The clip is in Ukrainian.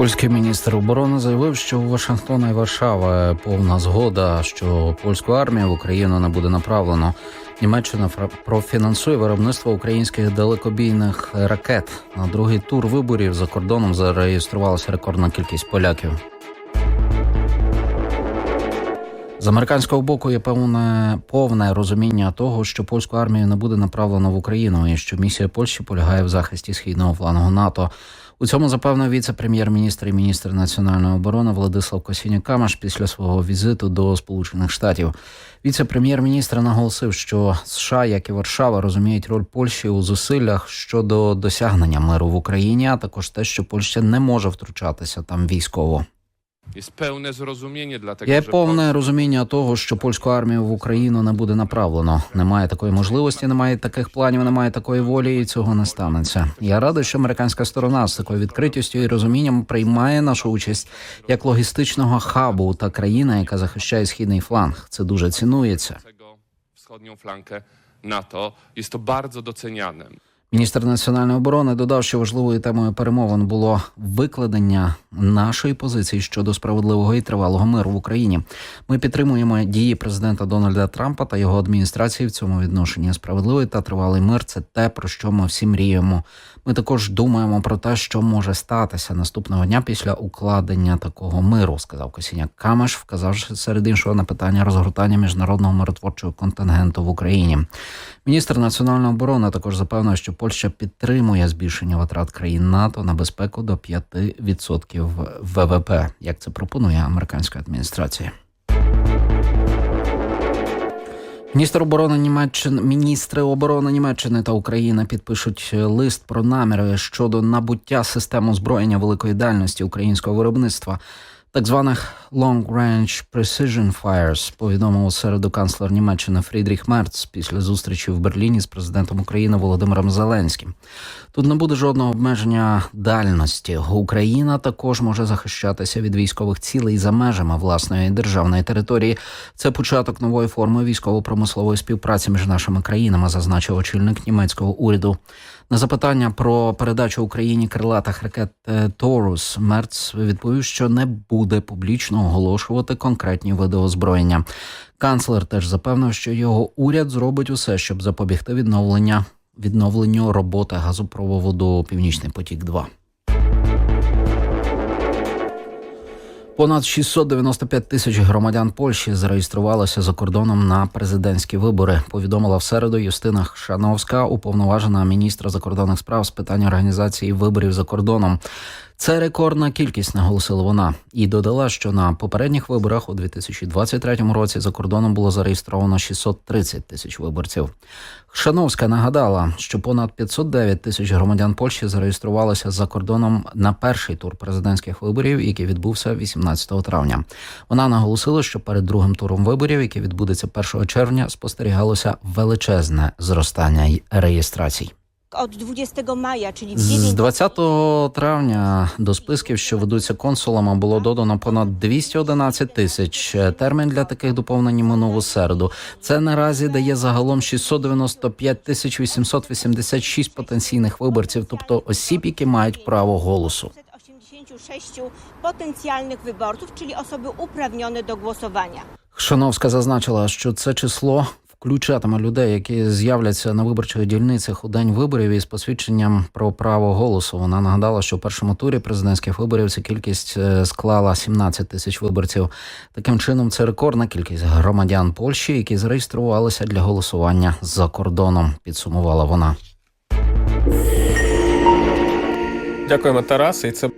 Польський міністр оборони заявив, що у Вашингтона і Варшава повна згода, що польську армію в Україну не буде направлено. Німеччина профінансує виробництво українських далекобійних ракет. На другий тур виборів за кордоном зареєструвалася рекордна кількість поляків. З американського боку є певне повне розуміння того, що польську армію не буде направлено в Україну, і що місія Польщі полягає в захисті східного флангу НАТО. У цьому запевнив віце-прем'єр-міністр і міністр національної оборони Владислав Косінюк Камаш після свого візиту до Сполучених Штатів. Віце-прем'єр-міністр наголосив, що США, як і Варшава, розуміють роль Польщі у зусиллях щодо досягнення миру в Україні, а також те, що Польща не може втручатися там військово. Є повне розуміння того, що польську армію в Україну не буде направлено. Немає такої можливості, немає таких планів, немає такої волі, і цього не станеться. Я радий, що американська сторона з такою відкритістю і розумінням приймає нашу участь як логістичного хабу та країна, яка захищає східний фланг. Це дуже цінується. wschodnią flankę NATO. Jest to bardzo doceniane. Міністр національної оборони додав, що важливою темою перемовин було викладення нашої позиції щодо справедливого і тривалого миру в Україні. Ми підтримуємо дії президента Дональда Трампа та його адміністрації в цьому відношенні. Справедливий та тривалий мир це те, про що ми всі мріємо. Ми також думаємо про те, що може статися наступного дня після укладення такого миру, сказав Косіняк Камеш, вказавши серед іншого на питання розгортання міжнародного миротворчого контингенту в Україні. Міністр національної оборони також запевнив, що Польща підтримує збільшення витрат країн НАТО на безпеку до 5% ВВП, як це пропонує американська адміністрація. Міністр оборони Німеччини, міністри оборони Німеччини та України підпишуть лист про наміри щодо набуття систем озброєння великої дальності українського виробництва, так званих Long Range Precision Fires, повідомив у середу канцлер Німеччини Фрідріх Мерц після зустрічі в Берліні з президентом України Володимиром Зеленським. Тут не буде жодного обмеження дальності. Україна також може захищатися від військових цілей за межами власної державної території. Це початок нової форми військово-промислової співпраці між нашими країнами, зазначив очільник німецького уряду. На запитання про передачу Україні крилатих ракет е, Торус Мерц відповів, що не буде публічно оголошувати конкретні види озброєння. Канцлер теж запевнив, що його уряд зробить усе, щоб запобігти відновлення відновленню роботи газопроводу Північний потік 2 Понад 695 тисяч громадян Польщі зареєструвалися за кордоном на президентські вибори. Повідомила в середу Юстина Шановська, уповноважена міністра закордонних справ з питань організації виборів за кордоном. Це рекордна кількість, наголосила вона, і додала, що на попередніх виборах у 2023 році за кордоном було зареєстровано 630 тисяч виборців. Шановська нагадала, що понад 509 тисяч громадян Польщі зареєструвалися за кордоном на перший тур президентських виборів, який відбувся 18 травня. Вона наголосила, що перед другим туром виборів, який відбудеться 1 червня, спостерігалося величезне зростання реєстрацій. Od 20 maja, czyli w З 9 20 травня до списків, що ведуться консулами, було додано понад 211 тисяч. Термін для таких доповнень минув у середу. Це наразі дає загалом 695 тисяч 886 потенційних виборців, тобто осіб, які мають право голосу. 586 potencjalnych wyborców, czyli osoby uprawnione do głosowania. Шановська зазначила, що це число включатиме людей, які з'являться на виборчих дільницях у день виборів із посвідченням про право голосу. Вона нагадала, що в першому турі президентських виборів ця кількість е, склала 17 тисяч виборців. Таким чином, це рекордна кількість громадян Польщі, які зареєструвалися для голосування за кордоном. Підсумувала вона. Дякуємо, Тарас. І це